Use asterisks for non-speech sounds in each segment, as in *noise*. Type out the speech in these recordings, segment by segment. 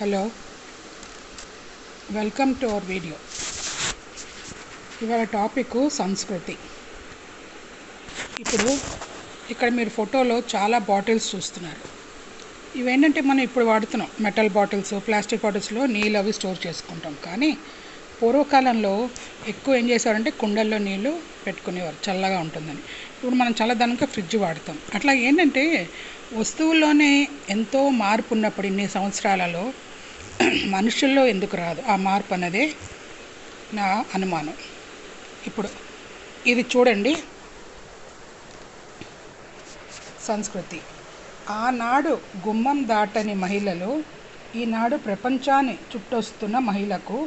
Hello. Welcome to our video ఇవాళ topic సంస్కృతి. ఇప్పుడు ఇక్కడ మీరు ఫోటోలో చాలా బాటిల్స్ చూస్తున్నారు. ఇవేంటంటే మనం ఇప్పుడు వాడుతున్నాం. మెటల్ బాటిల్స్ ప్లాస్టిక్ బాటిల్స్లో నీళ్ళు అవి స్టోర్ చేసుకుంటాం. కానీ పూర్వకాలంలో ఎక్కువ ఏం చేసేవారంటే కుండల్లో నీళ్ళు పెట్టుకునేవారు చల్లగా ఉంటుందని. ఇప్పుడు మనం చల్లదనంగా ఫ్రిడ్జ్ వాడతాం. అట్లా ఏంటంటే వస్తువుల్లోనే ఎంతో మార్పు ఉన్నప్పుడు ఇన్ని సంవత్సరాలలో *clears throat* మనుషుల్లో ఎందుకు రాదు? ఆ మార్పు అన్నదే నా అనుమానం. ఇప్పుడు ఇది చూడండి. సంస్కృతి. ఆనాడు గుమ్మం దాటని మహిళలు ఈనాడు ప్రపంచాన్ని చుట్టొస్తున్న మహిళకు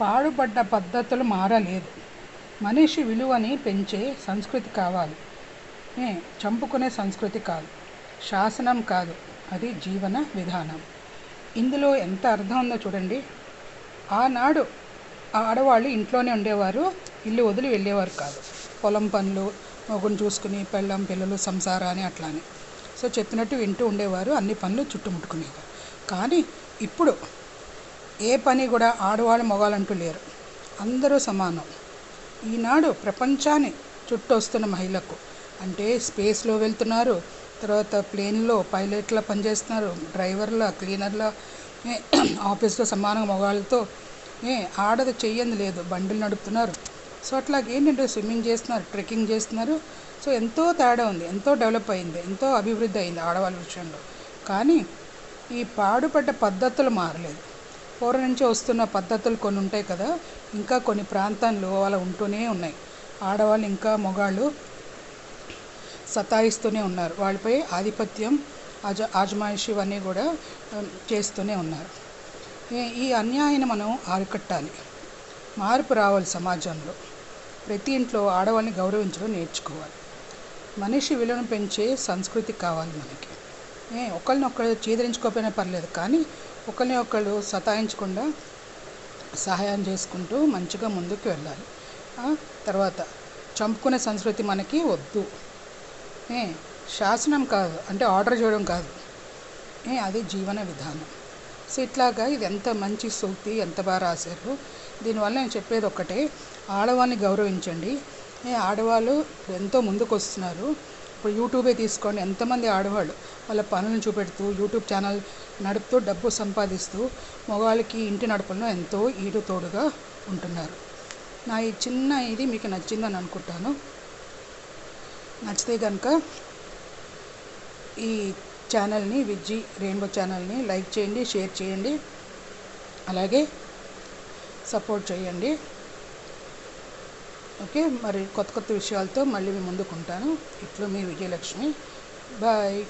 పాడుపడ్డ పద్ధతులు మారలేదు. మనిషి విలువని పెంచే సంస్కృతి కావాలి. ఏ, చంపుకునే సంస్కృతి కాదు. శాసనం కాదు. అది జీవన విధానం. ఇందులో ఎంత అర్థం ఉందో చూడండి. ఆనాడు ఆడవాళ్ళు ఇంట్లోనే ఉండేవారు ఇల్లు వదిలి వెళ్ళేవారు కాదు. పొలం పనులు మొగుని చూసుకుని పెళ్ళం పిల్లలు సంసారాన్ని అట్లానే. సో చెప్పినట్టు వింటూ ఉండేవారు అన్ని పనులు చుట్టుముట్టుకునేవారు. కానీ ఇప్పుడు ఏ పని కూడా ఆడవాళ్ళు మగవాళ్ళంటూ లేరు. అందరూ సమానం. ఈనాడు ప్రపంచాన్ని చుట్టొస్తున్న మహిళకు అంటే స్పేస్లో వెళ్తున్నారు తర్వాత ప్లేన్లో పైలట్లా పనిచేస్తున్నారు డ్రైవర్ల క్లీనర్ల ఏ, ఆఫీస్లో సమానంగా మగవాళ్ళతో ఏ ఆడది చెయ్యంది లేదు బండ్లు నడుపుతున్నారు. సో అట్లా ఏంటంటే స్విమ్మింగ్ చేస్తున్నారు ట్రెక్కింగ్ చేస్తున్నారు. సో ఎంతో తేడా ఉంది ఎంతో డెవలప్ అయింది ఎంతో అభివృద్ధి అయింది ఆడవాళ్ళ విషయంలో. కానీ ఈ పాడుపడ్డ పద్ధతులు మారలేదు. పూర్వం నుంచి వస్తున్న పద్ధతులు కొన్ని ఉంటాయి కదా. ఇంకా కొన్ని ప్రాంతాల్లో అలా ఉంటూనే ఉన్నాయి. ఆడవాళ్ళు ఇంకా మగాళ్ళు సతాయిస్తూనే ఉన్నారు. వాళ్ళపై ఆధిపత్యం అజ ఆజమాయిషి ఇవన్నీ కూడా చేస్తూనే ఉన్నారు. ఈ- ఈ అన్యాయాన్ని మనం అరికట్టాలి. మార్పు రావాలి సమాజంలో. ప్రతి ఇంట్లో ఆడవాళ్ళని గౌరవించడం నేర్చుకోవాలి. మనిషి విలువను పెంచే సంస్కృతి కావాలి మనకి. ఏ ఒకరిని ఒకరు చీదరించుకోకపోయినా పర్లేదు కానీ ఒకరిని ఒకళ్ళు సతాయించకుండా సహాయం చేసుకుంటూ మంచిగా ముందుకు వెళ్ళాలి. తర్వాత చంపుకునే సంస్కృతి మనకి వద్దు. ఏ శాసనం కాదు అంటే ఆర్డర్ చేయడం కాదు. ఏ అది జీవన విధానం. సో ఇట్లాగా ఇది ఎంత మంచి సూక్తి ఎంత బాగా రాశారు. దీనివల్ల నేను చెప్పేది ఒక్కటే ఆడవాళ్ళని గౌరవించండి. ఏ ఆడవాళ్ళు ఎంతో ముందుకు వస్తున్నారు ఇప్పుడు యూట్యూబే తీసుకోండి. ఎంతమంది ఆడవాళ్ళు వాళ్ళ పనులను చూపెడుతూ యూట్యూబ్ ఛానల్ నడుపుతూ డబ్బు సంపాదిస్తూ మగవాళ్ళకి ఇంటి నడపడంలో ఎంతో ఈడు తోడుగా ఉంటున్నారు. నా ఈ చిన్న ఇది మీకు నచ్చిందని అనుకుంటాను. నచ్చితే కనుక ఈ ఛానల్ని విజ్జి రెయిన్బో ఛానల్ని లైక్ చేయండి షేర్ చేయండి. అలాగే సపోర్ట్ చేయండి. ఓకే మరి కొత్త కొత్త విషయాలతో మళ్ళీ మీ ముందుకుంటాను. ఇట్లు మీ విజయలక్ష్మి. బాయ్.